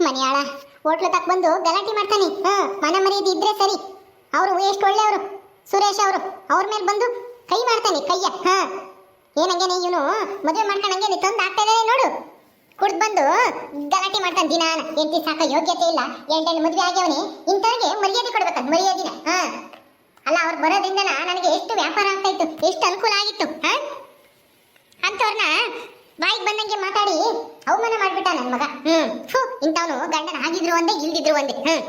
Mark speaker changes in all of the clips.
Speaker 1: ಮನೆಯಾಳ, hotel ತಕ್ ಬಂದು ಗಲಾಟೆ ಮಾಡ್ತಾನೆ. ಹ, ಮನ ಮರ್ಯಾದೆ ಇದ್ರೆ ಸರಿ. ಅವರು ಎಷ್ಟು ಒಳ್ಳೆಯವರು? ಸುರೇಶ್ ಅವರು, ಅವ್ರ ಮೇಲೆ ಬಂದು ಕೈ ಮಾಡ್ತಾನೆ, ಕೈಯ. ಹ. ಏನಂಗೇನೆ ಇವನು? ಮದುವೆ ಮಾಡ್ಕೊಂಡಂಗೆ ತಂದು ಆಗ್ತಾ ಇದ್ದಾನೆ ನೋಡು. ಕುಡ್ದು ಬಂದು ಗಲಾಟೆ ಮಾಡ್ತಾನೆ ದಿನ ಎಂಟಿ ಸಾಕ ಯೋಗ್ಯತೆ ಇಲ್ಲ. ಎಂಟೆಂಟು ಮದುವೆ ಆಗ್ಯವನೇ. ಇಂಥವ್ರಿಗೆ ಮರ್ಯಾದೆ ಕೊಡ್ಬೇಕಂತ ಮರ್ಯಾದಿನ. ಹ. ಅಲ್ಲ, ಅವ್ರು ಬರೋದ್ರಿಂದ ನನಗೆ ಎಷ್ಟು ವ್ಯಾಪಾರ ಆಗ್ತಾ ಇತ್ತು? ಎಷ್ಟು ಅನುಕೂಲ ಆಗಿತ್ತು? ಹ? ಅಂತವ್ರನ್ನ ಬಾಯಿಗೆ ಬಂದಂಗೆ ಮಾತಾಡಿ ಅವಮಾನ ಮಾಡ್ಬಿಟ್ಟ ನನ್ನ ಮಗ. ಹ್ಮ್. ಫು ಇಂಥವನು ಗಂಡನ ಆಗಿದ್ರು ಒಂದೇ ಇಲ್ದಿದ್ರು ಒಂದೇ ಹ್ಮ್.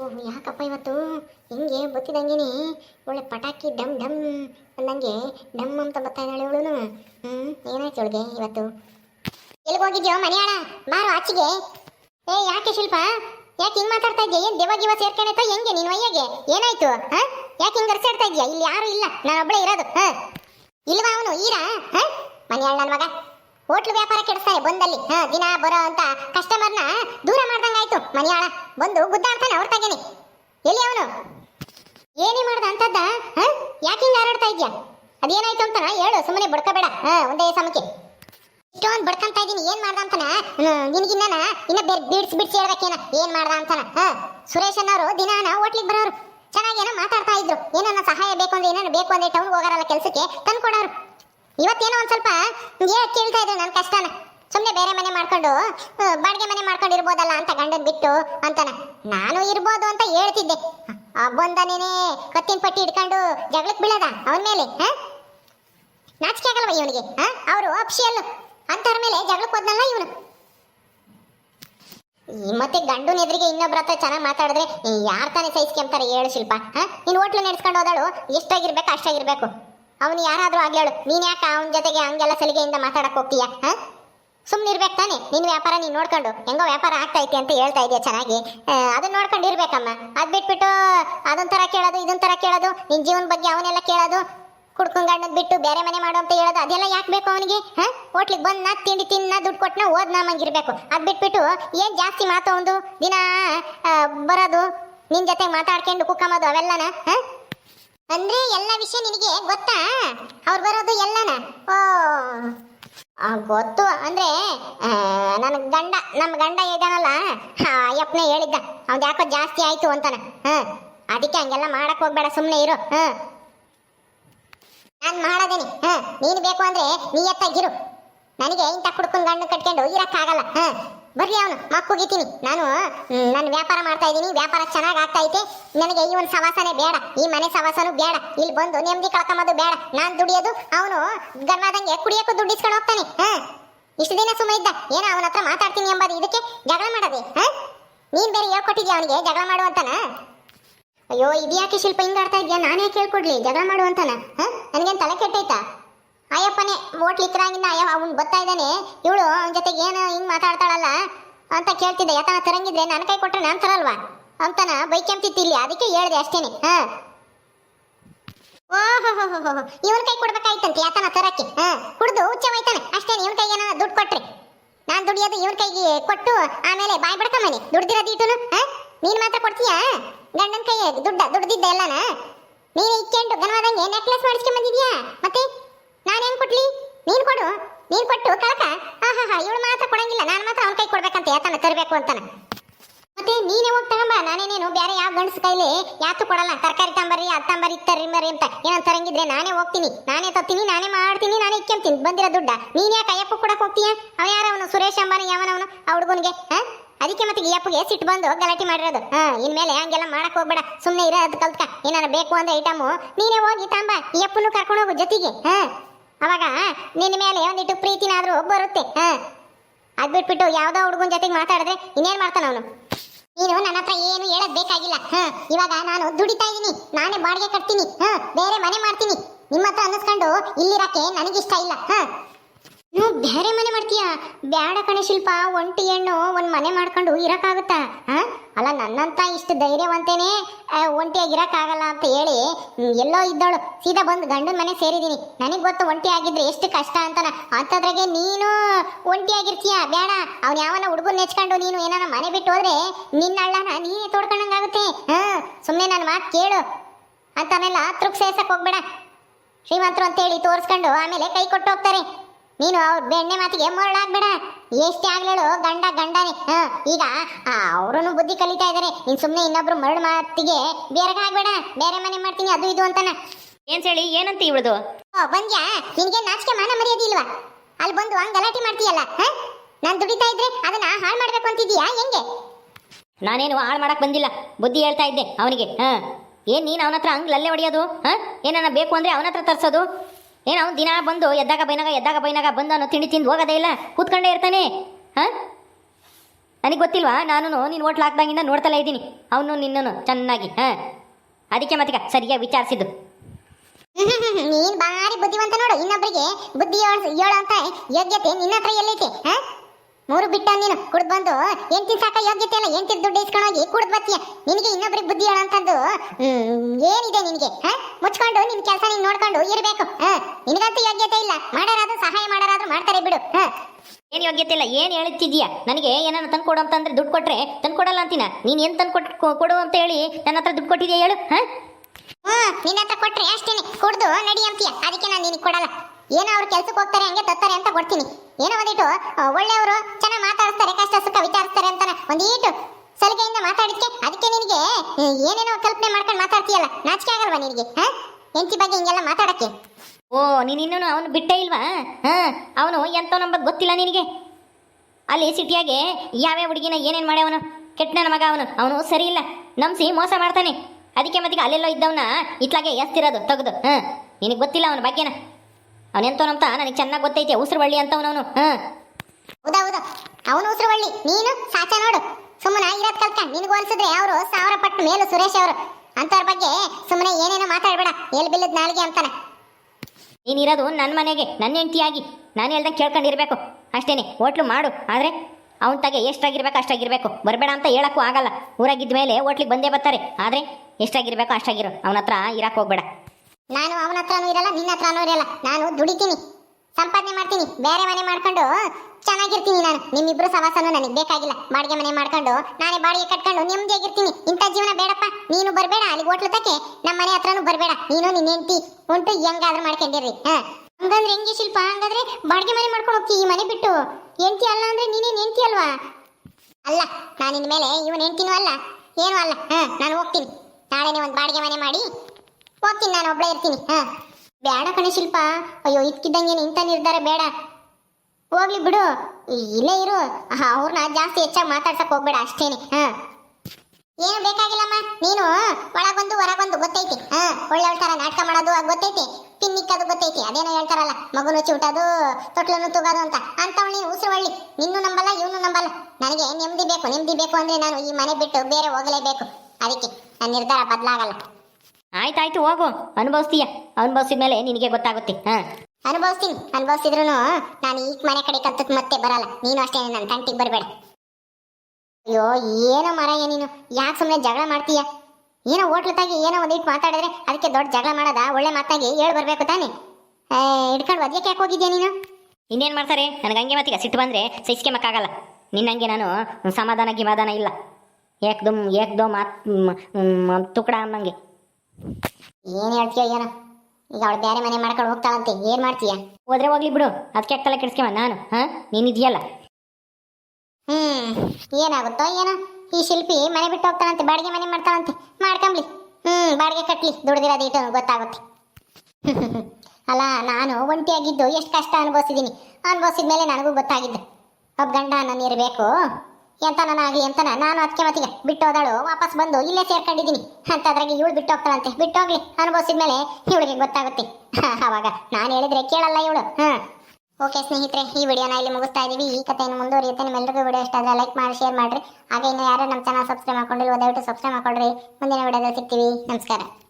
Speaker 1: ಓಹ್ ಯಾಕಪ್ಪ ಇವತ್ತು? ಹಿಂಗೆ ಬತ್ತಿದಂಗೆನೆ? ಒಳ್ಳೆ ಪಟಾಕಿ ಡಮ್ ಡಮ್ ಅಂದಂಗೆ ಡಮ್ ಅಂತ ಬರ್ತಾ ಇದ್ದಾಳೆ ಇವಳು ಹ್ಮ್ ಏನಾಯ್ತು ಅವಳಿಗೆ ಇವತ್ತು? ಎಲ್ಲಿ ಹೋಗಿದ್ಯೋ ಮನೆಯಾಳ? ಬಾರೋ ಆಚೆಗೆ. ಏ ಯಾಕೆ ಶಿಲ್ಪ? ಯಾಕೆ ಹಿಂಗ್ ಮಾತಾಡ್ತಾ ಇದ್ಯಾ? ಏನ್ ದೇವ ಗಿವ ಸೇರ್ಕೊಂಡೈತೋ ಹೆಂಗೆ ನೀನು ಅಯ್ಯಗೆ? ಏನಾಯ್ತು? ಹ? ಯಾಕೆ ಹಿಂಗ್ ಅರ್ಸಾಡ್ತಾ ಇದ್ಯಾ? ಇಲ್ಲಿ ಯಾರು ಇಲ್ಲ. ನಾನು ಒಬ್ಬಳೇ ಇರೋದು. ಹ. ಇಲ್ವಾ ಅವನು? ಈರಾ? ಹ? ಮನೆಯಾಳ ನನ್ನ ಮಗ. ಹೋಟ್ಲ್ ವ್ಯಾಪಾರ ಕೆಡಿಸ್ತಾರೆ ಬಂದಲ್ಲಿ. ಹ, ದಿನ ಬರೋ ಅಂತ ಕಸ್ಟಮರ್ನ ದೂರ ಮಾಡ್ದಂಗಾಯ್ತು ಮನೆಯಾಳ ಬಂದು ಗುದ್ದಾಡ್ತಾನೆ ಅವ್ರ ತಗೇನೆ ಎಲ್ಲಿ ಅವನು? ಏನೇ ಮಾಡ್ದ ಅಂತದ್ದ? ಹ, ಯಾಕೆ ಹಿಂಗೆ ಹಾರಾಡ್ತಾ ಇದ್ಯಾ? ಅದೇನಾಯ್ತು ಅಂತನ? ಹೇಳು ಸುಮ್ಮನೆ ಬಡ್ಕೋಬೇಡ. ಹಾ, ಒಂದೇ ಸಮಕ್ಕೆ. ಇಷ್ಟೊಂದು ಬಡ್ಕಂತ ಇದೀನಿ, ಏನ್ ಮಾಡ್ದ ಅಂತನ? ನಿನಗಿನ್ನ ಇನ್ನ ಬೇರೆ ಬಿಡ್ಸ್ ಬಿಡ್ಸಿ ಹೇಳ್ಬೇಕೇನ? ಏನ್ ಮಾಡ್ದ ಅಂತನ? ಹ, ಸುರೇಶ್ ಅನ್ನೋರು ದಿನಾನ ಹೋಟ್ಲಿಗೆ ಬರೋರು. ಚೆನ್ನಾಗೇನೋ ಮಾತಾಡ್ತಾ ಇದ್ರು. ಏನನ್ನ ಸಹಾಯ ಬೇಕು ಅಂದ್ರೆ ಏನಾನ ಬೇಕು ಅಂದ್ರೆ ಟೌನ್ ಹೋಗಾರಲ್ಲ ಕೆಲ್ಸಕ್ಕೆ, ತಂದ್ಕೊಡೋರು. ಇವತ್ತೇನೋ ಒಂದು ಸ್ವಲ್ಪ ಏ ಕೇಳ್ತಾ ಇದ್ರು ನನ್ನ ಕಷ್ಟನ. ಸುಮ್ಮನೆ ಬೇರೆ ಮನೆ ಮಾಡ್ಕೊಂಡು ಬಾಡಿಗೆ ಮನೆ ಮಾಡ್ಕೊಂಡು ಇರ್ಬೋದಲ್ಲ ಅಂತ ಗಂಡನ್ ಬಿಟ್ಟು ಅಂತಾನ. ನಾನು ಇರ್ಬೋದು ಅಂತ ಹೇಳ್ತಿದ್ದೆ. ಬಂದನೇನೆ ಕತ್ತಿನ ಪಟ್ಟಿ ಹಿಡ್ಕೊಂಡು ಜಗಳಕ್ಕೆ ಬೀಳದ ಅವನ ಮೇಲೆ, ಹಾ? ನಾಚಿಕೆ ಆಗಲ್ವ ಇವನಿಗೆ ಅವರು ಅಪ್ಷಿಯಲ್ಲು ಅಂತವ್ರ ಮೇಲೆ ಜಗಳಕ್ಕೆ ಹೋದ್ನಲ್ಲ ಇವನು. ಮತ್ತೆ ಗಂಡನ ಎದುರಿಗೆ ಇನ್ನೊಬ್ರ ಹತ್ರ ಚೆನ್ನಾಗಿ ಮಾತಾಡಿದ್ರೆ ಯಾರು ತಾನೇ ಸಹಿಸ್ಕೊಂತಾರೆ ಹೇಳು ಶಿಲ್ಪ, ಹಾ? ನೀನು ಹೋಟ್ಲು ನಡೆಸ್ಕೊಂಡು ಹೋದಳು, ಎಷ್ಟಾಗಿರ್ಬೇಕು ಅಷ್ಟಾಗಿರ್ಬೇಕು. ಅವನು ಯಾರಾದರೂ ಆಗ್ಲೇಳು ನೀನ್ ಯಾಕೆ ಅವನ ಜೊತೆಗೆ ಹಂಗೆಲ್ಲ ಸಲಿಗೆಯಿಂದ ಮಾತಾಡಕ್ಕೆ ಹೋಗ್ತೀಯಾ, ಹಾಂ? ಸುಮ್ಮನೆ ಇರ್ಬೇಕು ತಾನೆ ನಿನ್ನ ವ್ಯಾಪಾರ ನೀನು ನೋಡ್ಕೊಂಡು, ಹೆಂಗೋ ವ್ಯಾಪಾರ ಆಗ್ತೈತೆ ಅಂತ ಹೇಳ್ತಾ ಇದೆಯಾ ಚೆನ್ನಾಗಿ ಅದನ್ನ ನೋಡ್ಕೊಂಡು ಇರ್ಬೇಕಮ್ಮ, ಅದು ಬಿಟ್ಬಿಟ್ಟು ಅದೊಂಥರ ಕೇಳೋದು ಇದೊಂಥರ ಕೇಳೋದು ನಿನ್ನ ಜೀವನ ಬಗ್ಗೆ ಅವನ್ನೆಲ್ಲ ಕೇಳೋದು, ಕುಡ್ಕೊಂಡ್ ಬಿಟ್ಟು ಬೇರೆ ಮನೆ ಮಾಡು ಅಂತ ಹೇಳೋದು, ಅದೆಲ್ಲ ಯಾಕೆ ಬೇಕು ಅವನಿಗೆ, ಹಾಂ? ಹೋಟ್ಲಿಗೆ ಬಂದು ನಾ ತಿಂಡಿ ತಿನ್ನ ದುಡ್ಡು ಕೊಟ್ಟನ ಓದ್ ನಮಗಿರ್ಬೇಕು ಅದು ಬಿಟ್ಬಿಟ್ಟು ಏನು ಜಾಸ್ತಿ ಮಾತು ಒಂದು ದಿನ ಬರೋದು ನಿನ್ನ ಜೊತೆ ಮಾತಾಡ್ಕೊಂಡು ಕುಕ್ಕಮ್ಮದು ಅವೆಲ್ಲನ, ಹಾ? ಅಂದ್ರೆ ಎಲ್ಲ ವಿಷಯ ನಿನಗೆ ಗೊತ್ತಾ? ಅವ್ರು ಬರೋದು ಎಲ್ಲನ? ಓ ಗೊತ್ತು. ಅಂದ್ರೆ ನನ್ನ ಗಂಡ, ನಮ್ಮ ಗಂಡ ಇದಾನಲ್ಲ ಅಯ್ಯಪ್ಪನ ಹೇಳಿದ್ದ. ಅವ್ನ್ ಯಾಕೋ ಜಾಸ್ತಿ ಆಯ್ತು ಅಂತಾನ. ಹ, ಅದಕ್ಕೆ ಹಂಗೆಲ್ಲ ಮಾಡಕ್ ಹೋಗ್ಬೇಡ ಸುಮ್ಮನೆ ಇರು. ಹ. ನಾನು ಮಾಡದೇನಿ. ಹ, ನೀನು ಬೇಕು ಅಂದ್ರೆ ನೀ ಎತ್ತಾಗಿರು ನನಗೆ ಇಂಥ ಕುಡ್ಕೊಂಡು ಗಂಡು ಕಟ್ಕೊಂಡು ಇರಕ್ಕಾಗಲ್ಲ. ಹ. ಬರ್ಲಿ ಅವನು ಮಕ್ಕುಗಿತೀನಿ ನಾನು ಹ್ಮ್, ನಾನು ವ್ಯಾಪಾರ ಮಾಡ್ತಾ ಇದ್ದೀನಿ ವ್ಯಾಪಾರ ಚೆನ್ನಾಗಿ ಆಗ್ತಾ ಐತೆ. ನನಗೆ ಈ ಒಂದು ಸವಾಸನೆ ಬೇಡ ಈ ಮನೆ ಸವಾಸನು ಬೇಡ. ಇಲ್ಲಿ ಬಂದು ನೆಮ್ಮದಿ ಕಳ್ಕೊಂಬೋದು ಬೇಡ. ನಾನು ದುಡಿಯೋದು ಅವನು ಗರ್ವಾದಂಗೆ ಕುಡಿಯೋಕ್ಕೂ ದುಡ್ಡು ಇಸ್ಕೊಂಡು ಹೋಗ್ತಾನೆ ಹ? ಇಷ್ಟು ದಿನ ಸುಮ್ಮ ಇದ್ದ ಏನೋ ಅವನ ಹತ್ರ ಮಾತಾಡ್ತೀನಿ ಎಂಬುದು ಇದಕ್ಕೆ ಜಗಳ ಮಾಡೋದೆ ಹ? ನೀನ್ ಬೇರೆ ಹೇಳ್ಕೊಟ್ಟಿದ್ಯಾ ಅವನಿಗೆ ಜಗಳ ಮಾಡು ಅಂತಾನ? ಅಯ್ಯೋ ಇದ್ಯಾಕೆ ಶಿಲ್ಪ ಹಿಂಗ್ ಆಡ್ತಾ ಇದ್ಯಾ? ನಾನೇ ಕೇಳ್ಕೊಡ್ಲಿ ಜಗಳ ಮಾಡುವಂತನ ಹ? ನನಗೇನ್ ತಲೆ ಕೆಟ್ಟೈತಾ ಅಯ್ಯಪ್ಪನೇ ಓಟ್ ಇಕ್ಕರಾಗಿಂದ ಅಯ್ಯ, ಅವ್ನು ಬರ್ತಾ ಇದ್ದಾನೆ. ಇವಳು ಅವನ ಜೊತೆಗೆ ಏನು ಹಿಂಗೆ ಮಾತಾಡ್ತಾಳಲ್ಲ ಅಂತ ಕೇಳ್ತಿದ್ದೆ. ಯಾತನ ತರಂಗಿದ್ರೆ ನನ್ನ ಕೈ ಕೊಟ್ಟರೆ ನಾನು ತರಲ್ವಾ ಅಂತಾನ ಬೈಕೆಂತಿತ್ತು ಇಲ್ಲಿ. ಅದಕ್ಕೆ ಹೇಳಿದೆ ಅಷ್ಟೇನೆ. ಹಾ. ಓಹೋ ಇವನ್ ಕೈ ಕೊಡ್ಬೇಕಾಯ್ತಂತೆ ಯಾತನ ತರಕ್ಕೆ. ಹ. ಕುಡ್ದು ಹುಚ್ಚವೈತಾನೆ ಅಷ್ಟೇನೆ, ಇವನ್ ಕೈಗೆ ಏನೋ ದುಡ್ಡು ಕೊಟ್ರಿ. ನಾನು ದುಡಿಯೋದು ಇವನ್ ಕೈಗೆ ಕೊಟ್ಟು ಆಮೇಲೆ ಬಾಯ್ ಬಿಡ್ಕೊಂಬನಿ ದುಡ್ದಿರೋದು ಇಟ್ಟುನು ಹಾಂ? ನೀನ್ ಮಾತ್ರ ಕೊಡ್ತೀಯಾ? ಗಂಡನ ಕೈ ದುಡ್ಡ, ದುಡ್ದಿದ್ದ ಎಲ್ಲನ? ನೀನು ಇಕ್ಕೊಂಡು ಗನವಾದಂಗೆ ನೆಕ್ಲೆಸ್ ಮಾಡಿಸ್ಕೊಂಬಂದಿದ್ಯಾ ಮತ್ತೆ? ನಾನೇನ್ ಕೊಟ್ಲಿ? ನೀನ್ ಕೊಡು. ನೀನ್ ಕೊಟ್ಟು ಕಳಕ. ಹಾ ಹಾ ಹಾ ಇವಳು ಮಾತ್ರ ಕೊಡಂಗಿಲ್ಲ. ನಾನು ಮಾತ್ರ ಅವನ ಕೈ ಕೊಡ್ಬೇಕಂತ. ಯಾತನ ತರಬೇಕು ಅಂತಾನೆ. ಮತ್ತೆ ನೀನೇ ಹೋಗಿ ತಗೊಂಬ. ನಾನೇನೇನು ಬೇರೆ ಯಾವ ಗಂಡಸ ಕೈಲಿ ಯಾತು ಕೊಡಲ್ಲ? ತರಕಾರಿ ತಂಬರಿ ಅದು ತಂಬರಿ ಇತ್ತರಿ ಮರಿ ಅಂತ ಏನಂತ ತರಂಗಿದ್ರೆ ನಾನೇ ಹೋಗ್ತೀನಿ. ನಾನೇ ತತ್ತೀನಿ ನಾನೇ ಮಾಡ್ತೀನಿ, ನಾನೇ ಇಕ್ಕೊಂತೀನಿ ಬಂದಿರೋ ದುಡ್ಡ. ನೀನ್ ಯಾಕೆ ಅಯ್ಯಪ್ಪ ಕೊಡಕ್ ಹೋಗ್ತೀಯ? ಅವ ಯಾರ ಅವನು? ಸುರೇಶ್ ಅಂಬಾನಿ ಯಾವನವನು ಆ ಹುಡುಗನಿಗೆ ಅದಕ್ಕೆ ಮತ್ತೆ ಅಪ್ಪಗೆ ಸಿಟ್ಟು ಬಂದು ಗಲಾಟೆ ಮಾಡಿರೋದು. ಹಾ, ಇನ್ಮೇಲೆ ಹಂಗೆಲ್ಲ ಮಾಡಕ್ ಹೋಗ್ಬೇಡ. ಸುಮ್ಮನೆ ಇರೋದು ಕಲ್ತ್ಕ. ಏನಾರ ಬೇಕು ಅಂದ್ರೆ ಐಟಮು, ನೀನೇ ಹೋಗಿ ತಾಂಬ. ಈ ಅಪ್ಪನು ಕರ್ಕೊಂಡು ಹೋಗು ಜೊತೆಗೆ. ಹಾ. ಅವಾಗ ನಿನ್ನ ಮೇಲೆ ಒಂದಿಟ್ಟು ಪ್ರೀತಿನಾದರೂ ಬರುತ್ತೆ, ಹಾ? ಅದು ಬಿಟ್ಬಿಟ್ಟು ಯಾವ್ದೋ ಹುಡುಗನ ಜೊತೆಗೆ ಮಾತಾಡಿದ್ರೆ ಇನ್ನೇನು ಮಾಡ್ತಾನ ಅವನು? ನೀನು ನನ್ನ ಹತ್ರ ಏನು ಹೇಳದ್ ಬೇಕಾಗಿಲ್ಲ, ಹ? ಇವಾಗ ನಾನು ದುಡಿತಾ ಇದ್ದೀನಿ ನಾನೇ ಬಾಡಿಗೆ ಕಟ್ತೀನಿ, ಹ? ಬೇರೆ ಮನೆ ಮಾಡ್ತೀನಿ. ನಿಮ್ಮ ಹತ್ರ ಅನ್ನಿಸ್ಕೊಂಡು ಇಲ್ಲಿರಕ್ಕೆ ನನಗಿಷ್ಟ ಇಲ್ಲ, ಹ? ನೀವು ಬೇರೆ ಮನೆ ಮಾಡ್ತೀಯಾ? ಬ್ಯಾಡ ಕಣೆ ಶಿಲ್ಪ, ಒಂಟಿ ಹೆಣ್ಣು, ಒಂದು ಮನೆ ಮಾಡ್ಕೊಂಡು ಇರೋಕ್ಕಾಗುತ್ತಾ? ಹಾಂ ಅಲ್ಲ, ನನ್ನಂತ ಇಷ್ಟು ಧೈರ್ಯವಂತೇನೆ ಒಂಟಿಯಾಗಿ ಇರೋಕ್ಕಾಗಲ್ಲ ಅಂತ ಹೇಳಿ ಎಲ್ಲೋ ಇದ್ದವಳು, ಸೀದಾ ಬಂದು ಗಂಡನ ಮನೆ ಸೇರಿದ್ದೀನಿ. ನನಗೆ ಗೊತ್ತು ಒಂಟಿ ಆಗಿದ್ರೆ ಎಷ್ಟು ಕಷ್ಟ ಅಂತನ. ಅಂಥದ್ರಾಗೆ ನೀನು ಒಂಟಿಯಾಗಿರ್ತೀಯ? ಬೇಡ ಅವ್ನು ಯಾವನ ಹುಡುಗನ್ ನೆಚ್ಕೊಂಡು ನೀನು ಏನಾನ ಮನೆ ಬಿಟ್ಟು ಹೋದ್ರೆ ನಿನ್ನ ಅಳ್ಳನ ನೀನೇ ತೋಡ್ಕೊಂಡಂಗಾಗುತ್ತೆ. ಹಾಂ ಸುಮ್ಮನೆ ನನ್ನ ಮಾತು ಕೇಳು. ಅಂತಾನೆಲ್ಲ ತೃಪ್ಸೇಸಕ್ಕೆ ಹೋಗ್ಬೇಡ. ಶ್ರೀಮಂತರು ಅಂತೇಳಿ ತೋರಿಸ್ಕೊಂಡು ಆಮೇಲೆ ಕೈ ಕೊಟ್ಟು ಹೋಗ್ತಾರೆ. ನೀನು ಅವ್ರ ಬೆಣ್ಣೆ ಮಾತಿಗೆ ಮರಳಾಗ್ಬೇಡ ಎಷ್ಟೇ ಆಗ್ಲೇಳು ಗಂಡ ಗಂಡನೇ. ಹ ಈಗ ಅವರನ್ನು ಬುದ್ಧಿ ಕಲಿತಾ ಇದ್ದಾರೆ. ನೀನ್ ಸುಮ್ನೆ ಇನ್ನೊಬ್ರು ಮರಳು ಮಾತಿಗೆ ಬೇರೆಗೆ ಆಗ್ಬೇಡ. ಬೇರೆ ಮನೆ ಮಾಡ್ತೀನಿ ಅದು ಇದು ಅಂತಾನ.
Speaker 2: ಏನ್ ಹೇಳಿ ಏನಂತ ಇವಳದು
Speaker 1: ಓ ಬಂದ್ಯಾ? ನಿನ್ಗೆ ನಾಚಿಕೆ ಮಾನ ಮರ್ಯಾದೆ ಇಲ್ವಾ? ಅಲ್ಲಿ ಬಂದು ಹಂಗ್ ಗಲಾಟೆ ಮಾಡ್ತೀಯಲ್ಲ ಹಾ? ನಾನ್ ದುಡಿತಾ ಇದ್ರೆ ಅದನ್ನ ಹಾಳು ಮಾಡ್ಬೇಕು ಅಂತಿದ್ಯಾ ಹೆಂಗೆ?
Speaker 2: ನಾನೇನು ಹಾಳು ಮಾಡಕ್ ಬಂದಿಲ್ಲ. ಬುದ್ಧಿ ಹೇಳ್ತಾ ಇದ್ದೆ ಅವನಿಗೆ ಹಾ. ಏನ್ ನೀನ್ ಅವನತ್ರ ಹಂಗ್ ಲಲ್ಲೆ ಹೊಡೆಯೋದು ಹಾ? ಏನನ್ನ ಬೇಕು ಅಂದ್ರೆ ಅವನತ್ರ ತರ್ಸೋದು? ಏನ್ ದಿನ ಬಂದು ಎದ್ದಾಗ ಬೈನಾಗ ಎದ್ದಾಗ ಬೈನಾಗ ಬಂದು ಅವನು ತಿಂಡಿ ತಿಂದು ಹೋಗೋದೇ ಇಲ್ಲ. ಕೂತ್ಕೊಂಡೇ ಇರ್ತಾನೆ. ಹಾಂ? ನನಗೆ ಗೊತ್ತಿಲ್ವಾ? ನಾನು ನೀನು ಹೋಟ್ಲ್ ಹಾಕ್ದಾಗಿಂದ ನೋಡ್ತಲೇ ಇದ್ದೀನಿ. ಅವನು ನಿನ್ನನು ಚೆನ್ನಾಗಿ. ಹಾಂ? ಅದಕ್ಕೆ ಮತ್ತೆ ಸರಿಯಾಗಿ ವಿಚಾರಿಸಿದ್ದು.
Speaker 1: ನೀನ್ ಬಾರಿ ಬುದ್ಧಿವಂತ ನೋಡು. ಇನ್ನೊಬ್ಬರಿಗೆ ಬುದ್ಧಿ ಹೇಳೋ ಅಂತ ಯೋಗ್ಯತೆ ನಿನ್ನ ಹತ್ರ ಎಲ್ಲೈತೆ. ಹ? ಮೂರು ಬಿಟ್ಟ ನೀನು, ಕುಡ್ದು ಬಂದು. ಎಂಟಿನ ಸಾಕ ಯೋಗ್ಯತೆ ಇಲ್ಲ ಎಂಟಿನ ದುಡ್ಡು ಇಸ್ಕೊಂಡೋಗಿ ಕುಡ್ದು ಬರ್ತೀಯ. ನಿನಗೆ ಇನ್ನೊಬ್ರಿಗೆ ಬುದ್ಧಿ ಹೇಳೋಂಥದ್ದು ಏನಿದೆ ನಿನಗೆ ಮುಚ್ಕೊಂಡು ನಿನ್ ಕೆಲಸ ನೀನ್ ನೋಡ್ಕೊಂಡು ಇರಬೇಕು ನಿನಗಂತೂ ಯೋಗ್ಯತೆ ಇಲ್ಲ. ಮಾಡೋರಾದ್ರೂ ಸಹಾಯ ಮಾಡೋರಾದ್ರೂ ಮಾಡ್ತಾರೆ, ಬಿಡು
Speaker 2: ಏನು ಯೋಗ್ಯತೆ ಇಲ್ಲ, ಏನು ಹೇಳ್ತಿದ್ಯಾ ನನಗೆ ಏನನ್ನ ತಂದು ಕೊಡು ಅಂತಂದ್ರೆ ದುಡ್ಡು ಕೊಟ್ರೆ ತಂದು ಕೊಡಲ್ಲ ಅಂತೀನ? ನೀನು ಏನು ತಂದು ಕೊಟ್ಟು ಕೊಡು ಅಂತ ಹೇಳಿ ನನ್ನ ಹತ್ರ ದುಡ್ಡು ಕೊಟ್ಟಿದ್ಯಾ ಹೇಳು, ಹಾಂ?
Speaker 1: ನಿನ್ನ ಹತ್ರ ಕೊಟ್ರೆ ಅಷ್ಟೇನೆ, ಕುಡ್ದು ನಡಿ ಅಂತೀಯ. ಅದಕ್ಕೆ ನಾನು ನಿನಗೆ ಕೊಡಲ್ಲ. ಏನೋ ಅವ್ರ ಕೆಲ್ಸಕ್ಕೆ ಹೋಗ್ತಾರೆ, ಹಂಗೆ ತತ್ತಾರೆ ಅಂತ ಕೊಡ್ತೀನಿ. ಏನೋ ಒಂದಿಟ್ಟು ಒಳ್ಳೆಯವರು ಚೆನ್ನಾಗಿ ಮಾತಾಡಿಸ್ತಾರೆ, ಕಷ್ಟ ಸುಖ ವಿಚಾರಿಸ್ತಾರೆ ಅಂತ ಒಂದೀಟು ಸಲಿಗೆಯಿಂದ ಮಾತಾಡಿದ್ಕೆ, ಅದಕ್ಕೆ ನಿನಗೆ ಏನೇನೋ ಕಲ್ಪನೆ ಮಾಡ್ಕೊಂಡು ಮಾತಾಡ್ತೀಯಲ್ಲ, ನಾಚಿಕೆ ಆಗಲ್ವಾ ನಿನಗೆ, ಹಾ? ಬಗ್ಗೆ ಹಿಂಗೆಲ್ಲ ಮಾತಾಡಕ್ಕೆ?
Speaker 2: ಓ, ನೀನು ಇನ್ನೂ ಅವನು ಬಿಟ್ಟೇ ಇಲ್ವಾ? ಹಾಂ, ಅವನು ಎಂತೋ ನಂಬದು ಗೊತ್ತಿಲ್ಲ ನಿನಗೆ? ಅಲ್ಲಿ ಸಿಟಿಯಾಗೆ ಯಾವ್ಯಾವ ಹುಡುಗಿನ ಏನೇನು ಮಾಡ್ಯಾವನು? ಕೆಟ್ಟ ನನ್ನ ಮಗ ಅವನು ಅವನು ಸರಿ ಇಲ್ಲ, ನಂಬಿಸಿ ಮೋಸ ಮಾಡ್ತಾನೆ. ಅದಕ್ಕೆ ಮತ್ತಿಗೆ ಅಲ್ಲೆಲ್ಲೋ ಇದ್ದವನ ಇತ್ಲಾಗೆ ಎಸ್ತಿರೋದು, ತೆಗೆದು, ಹಾಂ? ನಿನಗೆ ಗೊತ್ತಿಲ್ಲ ಅವನ ಬಗ್ಗೆನ ಅವನೆಂತೋ ನಂತ ನನಗೆ ಚೆನ್ನಾಗಿ ಗೊತ್ತೈತೆ ಉಸಿರು ಬಳ್ಳಿ ಅಂತವನವನು. ಹಾಂ.
Speaker 1: ಹೌದಾ ಹೌದು. ಅವನು ಉಸಿರು ಬಳ್ಳಿ ನೀನು ಸಾಚ ನೋಡು. ಸುಮ್ಮನೆ ಇರೋದ್ ಕಲ್ಕ ನಿನಗೂ ಅನ್ಸಿದ್ರೆ ಅವರು ಸಾವಿರ ಪಟ್ಟು ಮೇಲು ಸುರೇಶ್ ಅವರು. ಅಂತವ್ರ ಬಗ್ಗೆ ಸುಮ್ಮನೆ ಏನೇನೋ ಮಾತಾಡ್ಬೇಡ. ಎಲ್ಲಿ ಬಿಲ್ಲದ್ ನಾಲ್ಗೆ ಅಂತಾನೆ.
Speaker 2: ನೀನಿರೋದು ನನ್ನ ಮನೆಗೆ ನನ್ನ ಹೆಂಡತಿಯಾಗಿ. ನಾನು ಹೇಳ್ದಂಗೆ ಕೇಳ್ಕೊಂಡಿರ್ಬೇಕು. ಅಷ್ಟೇನೆ ಹೋಟ್ಲು ಮಾಡು. ಆದರೆ ಅವನ ತಗೆ ಎಷ್ಟಾಗಿರ್ಬೇಕು ಅಷ್ಟಾಗಿರ್ಬೇಕು. ಬರಬೇಡ ಅಂತ ಹೇಳಕ್ಕೂ ಆಗಲ್ಲ. ಊರಾಗಿದ್ದ ಮೇಲೆ ಹೋಟ್ಲಿಗೆ ಬಂದೇ ಬರ್ತಾರೆ. ಆದರೆ ಎಷ್ಟಾಗಿರ್ಬೇಕು ಅಷ್ಟಾಗಿರೋ. ಅವನ ಹತ್ರ ಇರಕ್ಕೆ ಹೋಗ್ಬೇಡ.
Speaker 1: ನಾನು ಅವನ ಹತ್ರನೂ ಇರಲ್ಲ, ನಿನ್ನ ಹತ್ರನೂ ಇರಲ್ಲ. ನಾನು ದುಡಿತೀನಿ. ಸಂಪಾದನೆ ಮಾಡ್ತೀನಿ. ಬೇರೆ ಮನೆ ಮಾಡ್ಕೊಂಡು ಚೆನ್ನಾಗಿರ್ತೀನಿ ನಾನು. ನಿಮ್ಮಿಬ್ರು ಸವಾಸನು ನನಗೆ ಬೇಕಾಗಿಲ್ಲ. ಬಾಡಿಗೆ ಮನೆ ಮಾಡ್ಕೊಂಡು ನಾನೇ ಬಾಡಿಗೆ ಕಟ್ಕೊಂಡು ನೆಮ್ಮದಿಯಾಗಿರ್ತೀನಿ. ಇಂಥ ಜೀವನ ಬೇಡಪ್ಪ. ನೀನು ಬರಬೇಡ. ಅಲ್ಲಿ ಹೋಟ್ಲು ತಕ್ಕೆ ನಮ್ಮ ಮನೆ ಹತ್ರನೂ ಬರಬೇಡ. ನೀನು ನಿನ್ನ ಹೆಂಡತಿ ಉಂಟು, ಹೆಂಗಾದ್ರೂ ಮಾಡ್ಕೊಂಡಿರ್ರಿ ಹಾ. ಹಂಗಂದ್ರೆ ಹೆಂಗೆ ಶಿಲ್ಪ? ಹಂಗಾದ್ರೆ ಬಾಡಿಗೆ ಮನೆ ಮಾಡ್ಕೊಂಡು ಹೋಗ್ತಿ ಈ ಮನೆ ಬಿಟ್ಟು. ಹೆಂಡತಿ ಅಲ್ಲ ಅಂದ್ರೆ ನೀನೇನು ಹೆಂಡತಿ ಅಲ್ವಾ? ಅಲ್ಲ, ನಾನು ಇನ್ಮೇಲೆ ಇವನು ಹೆಂಡತಿನೂ ಅಲ್ಲ. ಏನೂ ಅಲ್ಲ. ಹಾ, ನಾನು ಹೋಗ್ತೀನಿ. ನಾಳೆನೇ ಒಂದು ಬಾಡಿಗೆ ಮನೆ ಮಾಡಿ ಹೋಗ್ತೀನಿ, ನಾನು ಒಬ್ಳೆ ಇರ್ತೀನಿ. ಹಾ. ಬೇಡ ಕಣೆ ಶಿಲ್ಪ. ಅಯ್ಯೋ, ಇದ್ಕಿದ್ದಂಗೆ ಇಂಥ ನಿರ್ಧಾರ ಬೇಡ. ಹೋಗ್ಲಿ ಬಿಡು. ಇಲ್ಲೇ ಇರು. ಅವ್ರನ್ನ ಜಾಸ್ತಿ ಹೆಚ್ಚಾಗಿ ಮಾತಾಡ್ಸಕ್ ಹೋಗ್ಬೇಡ, ಅಷ್ಟೇನೆ. ಹಾ. ಏನು ಬೇಕಾಗಿಲ್ಲಮ್ಮ? ನೀನು ಒಳಗೊಂದು, ಹೊರಗೊಂದು ಗೊತ್ತೈತಿ. ಹಾ, ಒಳ್ಳೆ ತರ ನಾಟಕ ಮಾಡೋದು ಅದು ಗೊತ್ತೈತಿ. ತಿನ್ನಿಕ್ಕದು ಗೊತ್ತೈತಿ. ಅದೇನೋ ಹೇಳ್ತಾರಲ್ಲ, ಮಗುನು ಚೂಟದು, ತೊಟ್ಲನ್ನು ತೂಗೋದು ಅಂತ. ಅಂತವಳಿ ಉಸಿರು ಒಳ್ಳಿ. ನಿನ್ನೂ ನಂಬಲ್ಲ, ಇವನು ನಂಬಲ್ಲ. ನನಗೆ ನೆಮ್ಮದಿ ಬೇಕು ನೆಮ್ಮದಿ ಬೇಕು ಅಂದ್ರೆ ನಾನು ಈ ಮನೆ ಬಿಟ್ಟು ಬೇರೆ ಹೋಗಲೇಬೇಕು. ಅದಕ್ಕೆ, ನನ್ನ ನಿರ್ಧಾರ ಬದಲಾಗಲ್ಲ.
Speaker 2: ಆಯ್ತಾಯ್ತು ಹೋಗು. ಅನುಭವಿಸ್ತೀಯ. ಅನುಭವಿಸಿದ ಮೇಲೆ ನಿನಗೆ ಗೊತ್ತಾಗುತ್ತೆ. ಹಾ.
Speaker 1: ಅನುಭವಿಸ್ತೀನಿ. ಅನುಭವಿಸಿದ್ರು ನಾನು ಈ ಮನೆ ಕಡೆ ಕಂತಕ್ಕೆ ಮತ್ತೆ ಬರಲ್ಲ. ನೀನು ಅಷ್ಟೇ ನನ್ನ ತಂಟಿಗೆ ಬರಬೇಡ. ಅಯ್ಯೋ ಏನೋ ಮರಯ್ಯ ನೀನು. ಯಾಕೆ ಸುಮ್ಮನೆ ಜಗಳ ಮಾಡ್ತೀಯ? ಏನೋ ಹೋಟ್ಲತ್ತಾಗಿ ಏನೋ ಒಂದಿಟ್ಟು ಮಾತಾಡಿದ್ರೆ ಅದಕ್ಕೆ ದೊಡ್ಡ ಜಗಳ ಮಾಡೋದ? ಒಳ್ಳೆ ಮಾತಾಗಿ ಹೇಳಿ ಬರಬೇಕು ತಾನೆ? ಇಟ್ಕೊಂಡು ಹಿಡ್ಕೊಂಡು ಒದ್ಯಕ್ಕೆ ಯಾಕೆ ಹೋಗಿದ್ಯಾ ನೀನು?
Speaker 2: ಇನ್ನೇನು ಮಾಡ್ತಾರೆ? ನನಗೆ ಹಂಗೆ ಮತ್ತೀಗ ಸಿಟ್ಟು ಬಂದರೆ ಸಹಿಸ್ಕೊಂಬಕ್ಕಾಗಲ್ಲ ನಿನ್ನಂಗೆ ನಾನು ಸಮಾಧಾನ ಗಿಮಾಧಾನ ಇಲ್ಲ. ಏಕ್ದಮ್ ಏಕ್ದೋ ಮಾತು ತುಕಡ ಅನ್ನಂಗೆ.
Speaker 1: ಏನು ಹೇಳ್ತೀಯ ಏನೋ? ಈಗ ಅವಳು ಬೇರೆ ಮನೆ ಮಾಡ್ಕೊಂಡು ಹೋಗ್ತಾಳಂತೆ, ಏನು ಮಾಡ್ತೀಯ?
Speaker 2: ಹೋದ್ರೆ ಹೋಗ್ಲಿ ಬಿಡು ಅದಕ್ಕೆ ತಲೆ ಕೆಡಿಸ್ಕೊಂಬ ನಾನು, ಹಾಂ? ನೀನಿದೆಯಲ್ಲ
Speaker 1: ಹ್ಮ್, ಏನಾಗುತ್ತೋ ಏನೋ? ಈ ಶಿಲ್ಪಿ ಮನೆ ಬಿಟ್ಟು ಹೋಗ್ತಾನಂತೆ ಬಾಡಿಗೆ ಮನೆ ಮಾಡ್ತಾಳಂತೆ, ಮಾಡ್ಕೊಂಬ್ಲಿ. ಹ್ಮ್, ಬಾಡಿಗೆ ಕಟ್ಲಿ, ದುಡ್ದಿರೋದು ಇಟ್ಟು ಗೊತ್ತಾಗುತ್ತೆ. ಅಲ್ಲ, ನಾನು ಒಂಟಿಯಾಗಿದ್ದು, ಎಷ್ಟು ಕಷ್ಟ ಅನುಭವಿಸಿದ್ದೀನಿ. ಅನುಭವಿಸಿದ ಮೇಲೆ ನನಗೂ ಗೊತ್ತಾಗಿದ್ದು. ಒಬ್ಬ ಗಂಡ ನಾನು ಇರಬೇಕು ಎಂತನ? ಆಗಲಿ ಅಂತನ ನಾನು ಅದಕ್ಕೆ ಮತ್ತಿಗೆ ಬಿಟ್ಟು ಹೋದಳು ವಾಪಸ್ ಬಂದು ಇಲ್ಲೇ ಸೇರ್ಕೊಂಡಿದ್ದೀನಿ. ಅಂತ ಅದ್ರಾಗೆ ಇವಳು ಬಿಟ್ಟು ಹೋಗ್ತಾಳಂತೆ ಬಿಟ್ಟು ಹೋಗ್ಲಿ ಅನುಭವಿಸಿದ ಮೇಲೆ ಇವಳಿಗೆ ಗೊತ್ತಾಗುತ್ತೆ. ಅವಾಗ ನಾನು ಹೇಳಿದ್ರೆ ಕೇಳಲ್ಲ ಇವಳು. ಹಾಂ. ಓಕೆ ಸ್ನೇಹಿತರೆ, ಈ ವಿಡಿಯೋನ ಇಲ್ಲಿ ಮುಗಿಸ್ತಾ ಇದೀವಿ. ಈ ಕಥೆಯನ್ನು ಮುಂದುವರಿಯುತ್ತೆ. ನಿಮ್ಮೆಲ್ಲರಿಗೂ ವಿಡಿಯೋ ಇಷ್ಟ ಆದರೆ ಲೈಕ್ ಮಾಡಿ, ಶೇರ್ ಮಾಡಿರಿ. ಹಾಗೆ ಇನ್ನು ಯಾರು ನಮ್ಮ ಚಾನಲ್ ಸಬ್ಸ್ಕ್ರೈಬ್ ಮಾಡ್ಕೊಂಡಿಲ್ಲ ದಯವಿಟ್ಟು ಸಬ್ಸ್ಕ್ರೈಬ್ ಮಾಡ್ಕೊಳ್ರಿ. ಮುಂದಿನ ವಿಡಿಯೋದಲ್ಲಿ ಸಿಗ್ತೀವಿ. ನಮಸ್ಕಾರ.